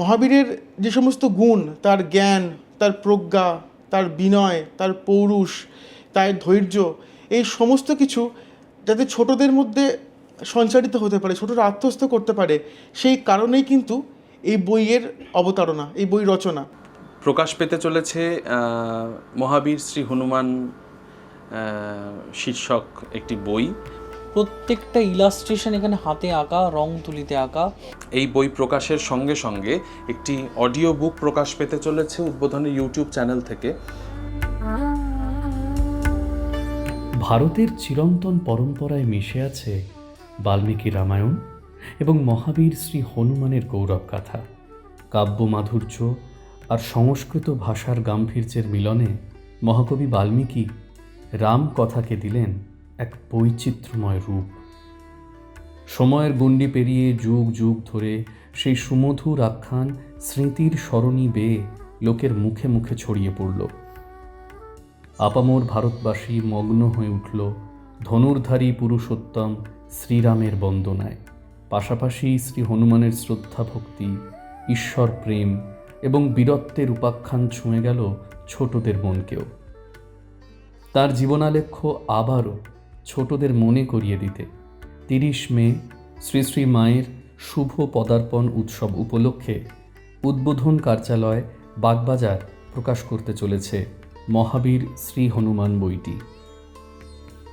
মহাবীরের যে সমস্ত গুণ, তার জ্ঞান, তার প্রজ্ঞা, তার বিনয়, তার পৌরুষ, তার ধৈর্য, এই সমস্ত কিছু যাতে ছোটদের মধ্যে সঞ্চারিত হতে পারে, ছোটরা আত্মস্থ করতে পারে, সেই কারণেই কিন্তু এই বইয়ের অবতারণা, এই বই রচনা। প্রকাশ পেতে চলেছে মহাবীর শ্রী হনুমান শীর্ষক একটি বই। প্রত্যেকটা ইলাস্ট্রেশন এখানে হাতে আঁকা রং তুলিতে আঁকা। এই বই প্রকাশের সঙ্গে সঙ্গে একটি অডিও বুক প্রকাশ পেতে চলেছে উদ্বোধনী ইউটিউব চ্যানেল থেকে। ভারতের চিরন্তন পরম্পরায় মিশে আছে বাল্মীকি রামায়ণ এবং মহাবীর শ্রী হনুমানের গৌরব গাথা। কাব্য মাধুর্য আর সংস্কৃত ভাষার গাম্ভীর্যের মিলনে মহাকবি বাল্মীকি রাম কথাকে দিলেন এক বৈচিত্র্যময় রূপ। সময়ের গণ্ডি পেরিয়ে যুগ যুগ ধরে সেই সুমধুর আখ্যান স্মৃতির স্মরণী বেয়ে লোকের মুখে মুখে ছড়িয়ে পড়ল। আপামোর ভারতবাসী মগ্ন হয়ে উঠল ধনুর্ধারী পুরুষোত্তম শ্রীরামের বন্দনায়। পাশাপাশি শ্রী হনুমানের শ্রদ্ধা ভক্তি, ঈশ্বর প্রেম এবং বীরত্বের উপাখ্যান ছুঁয়ে গেল ছোটদের মনকেও। তার জীবনালেখ্য আবারও ছোটদের মনে করিয়ে দিতে। তিরিশ মে, শ্রী শ্রী মায়ের শুভ পদার্পণ উৎসব উপলক্ষে উদ্বোধন কার্যালয় বাগবাজার প্রকাশ করতে চলেছে মহাবীর শ্রী হনুমান বইটি।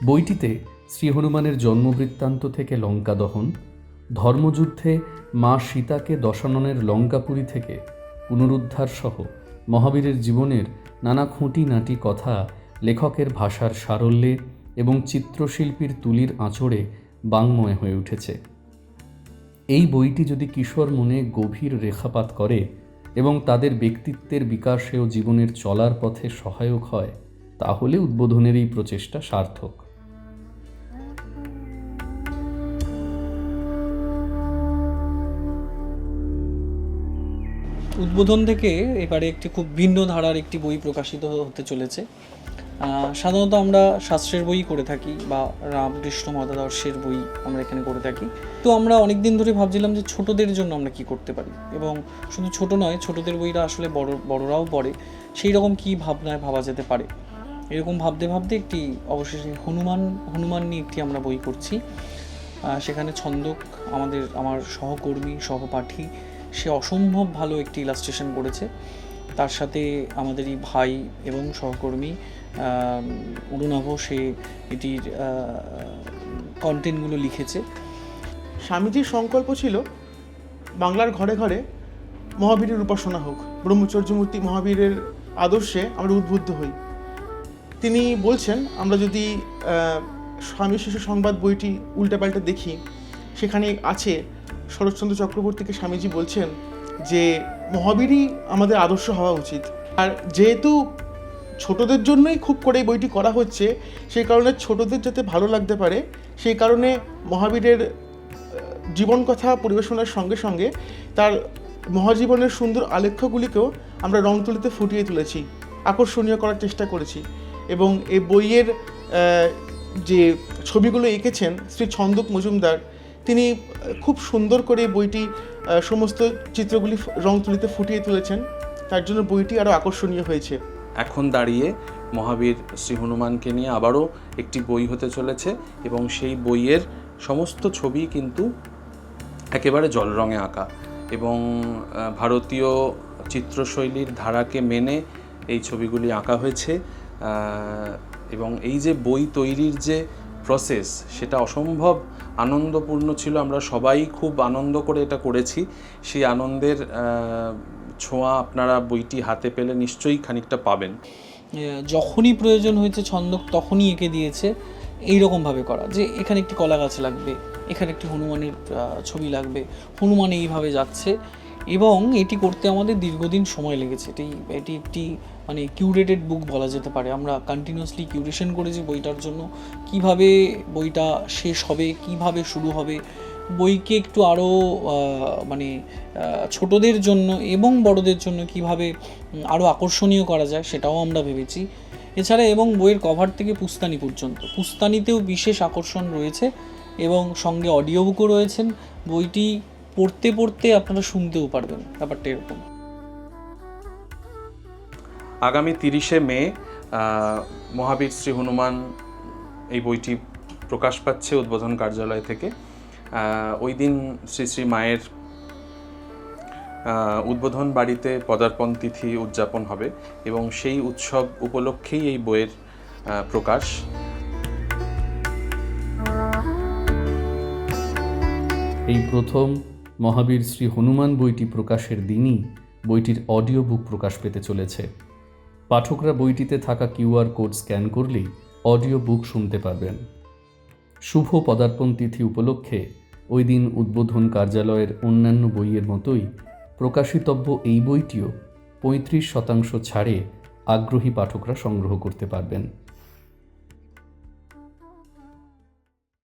বইটিতে শ্রী হনুমানের জন্মবৃত্তান্ত থেকে লঙ্কা দহন, ধর্মযুদ্ধে মা সীতাকে দশাননের লঙ্কাপুরী থেকে পুনরুদ্ধার সহ মহাবীরের জীবনের নানা খুঁটিনাটি কথা লেখকের ভাষার সারল্যে এবং চিত্রশিল্পীর তুলির আঁচড়ে বাংময় হয়ে উঠেছে। এই বইটি যদি কিশোর মনে গভীর রেখাপাত করে এবং তাদের ব্যক্তিত্বের বিকাশে ও জীবনের চলার পথে সহায়ক হয়, তাহলে উদ্বোধনের এই প্রচেষ্টা সার্থক। উদ্বোধন থেকে এবারে একটি খুব ভিন্ন ধারার একটি বই প্রকাশিত হতে চলেছে। সাধারণত আমরা শাস্ত্রের বই করে থাকি বা রামকৃষ্ণ মতাদর্শের বই আমরা এখানে করে থাকি। তো আমরা অনেক দিন ধরে ভাবছিলাম যে ছোটদের জন্য আমরা কি করতে পারি এবং শুধু ছোট নয়, ছোটদের বইটা আসলে বড়, বড়রাও পড়ে। সেই রকম কী ভাবনায় ভাবা যেতে পারে? এরকম ভাবতে ভাবতে একটি অবশেষে হনুমান হনুমান নিয়ে একটি আমরা বই করছি। সেখানে ছন্দক আমাদের, আমার সহকর্মী, সহপাঠী, সে অসম্ভব ভালো একটি ইলাস্ট্রেশন করেছে। তার সাথে আমাদেরই ভাই এবং সহকর্মী অরুণাভ সে এটির কন্টেন্টগুলো লিখেছে। স্বামীজির সংকল্প ছিল, বাংলার ঘরে ঘরে মহাবীরের উপাসনা হোক। ব্রহ্মচর্যমূর্তি মহাবীরের আদর্শে আমরা উদ্বুদ্ধ হই। তিনি বলছেন, আমরা যদি স্বামী শিশু সংবাদ বইটি উল্টাপাল্টা দেখি, সেখানে আছে, শরৎচন্দ্র চক্রবর্তীকে স্বামীজি বলছেন যে, মহাবীরই আমাদের আদর্শ হওয়া উচিত। আর যেহেতু ছোটদের জন্যই খুব করে এই বইটি করা হচ্ছে। সেই কারণে ছোটদের যাতে ভালো লাগতে পারে, সেই কারণে মহাবীরের জীবন কথা পরিবেশনার সঙ্গে সঙ্গে তার মহাজীবনের সুন্দর আলেখ্যগুলিকেও আমরা রং তুলিতে ফুটিয়ে তুলেছি, আকর্ষণীয় করার চেষ্টা করেছি। এবং এই বইয়ের যে ছবিগুলো এঁকেছেন শ্রী ছন্দক মজুমদার, তিনি খুব সুন্দর করে বইটি সমস্ত চিত্রগুলি রং তুলিতে ফুটিয়ে তুলেছেন। তার জন্য বইটি আরও আকর্ষণীয় হয়েছে। এখন দাঁড়িয়ে মহাবীর শ্রী হনুমানকে নিয়ে আবারও একটি বই হতে চলেছে এবং সেই বইয়ের সমস্ত ছবি কিন্তু একেবারে জল রঙে আঁকা এবং ভারতীয় চিত্রশৈলীর ধারাকে মেনে এই ছবিগুলি আঁকা হয়েছে। এবং এই যে বই তৈরির যে প্রসেস সেটা অসম্ভব আনন্দপূর্ণ ছিল। আমরা সবাই খুব আনন্দ করে এটা করেছি। সেই আনন্দের ছোঁয়া আপনারা বইটি হাতে পেলে নিশ্চয়ই খানিকটা পাবেন। যখনই প্রয়োজন হয়েছে ছন্দক তখনই এঁকে দিয়েছে। এইরকমভাবে করা, যে এখানে একটি কলা গাছ লাগবে, এখানে একটি হনুমানের ছবি লাগবে, হনুমান এইভাবে যাচ্ছে এবং এটি করতে আমাদের দীর্ঘদিন সময় লেগেছে। এটি এটি একটি মানে কিউরেটেড বুক বলা যেতে পারে। আমরা কন্টিনিউয়াসলি কিউরেশন করেছি বইটার জন্য। কীভাবে বইটা শেষ হবে, কীভাবে শুরু হবে বইকে একটু আরও মানে ছোটদের জন্য এবং বড়দের জন্য কীভাবে আরও আকর্ষণীয় করা যায় সেটাও আমরা ভেবেছি। এছাড়া এবং বইয়ের কভার থেকে পুস্তানি পর্যন্ত। পুস্তানিতেও বিশেষ আকর্ষণ রয়েছে এবং সঙ্গে অডিও বুকও রয়েছেন। বইটি পড়তে পড়তে আপনারা শুনতেও পারবেন ব্যাপারটা এরকম। আগামী তিরিশে মে মহাবীর শ্রী হনুমান এই বইটি প্রকাশ পাচ্ছে উদ্বোধন কার্যালয় থেকে। ওই দিন শ্রী শ্রী মায়ের উদ্বোধন বাড়িতে পদার্পণ তিথি উদযাপন হবে এবং সেই উৎসব উপলক্ষেই এই বইয়ের প্রকাশ। এই প্রথম মহাবীর শ্রী হনুমান বইটি প্রকাশের দিনই বইটির অডিও বুক প্রকাশ পেতে চলেছে। পাঠকরা বইটিতে থাকা কিউআর কোড স্ক্যান করলেই অডিও বুক শুনতে পারবেন। শুভ পদার্পণ তিথি উপলক্ষে ওই দিন উদ্বোধন কার্যালয়ের অন্যান্য বইয়ের মতোই প্রকাশিতব্য এই বইটিও পঁয়ত্রিশ শতাংশ ছাড়ে আগ্রহী পাঠকরা সংগ্রহ করতে পারবেন।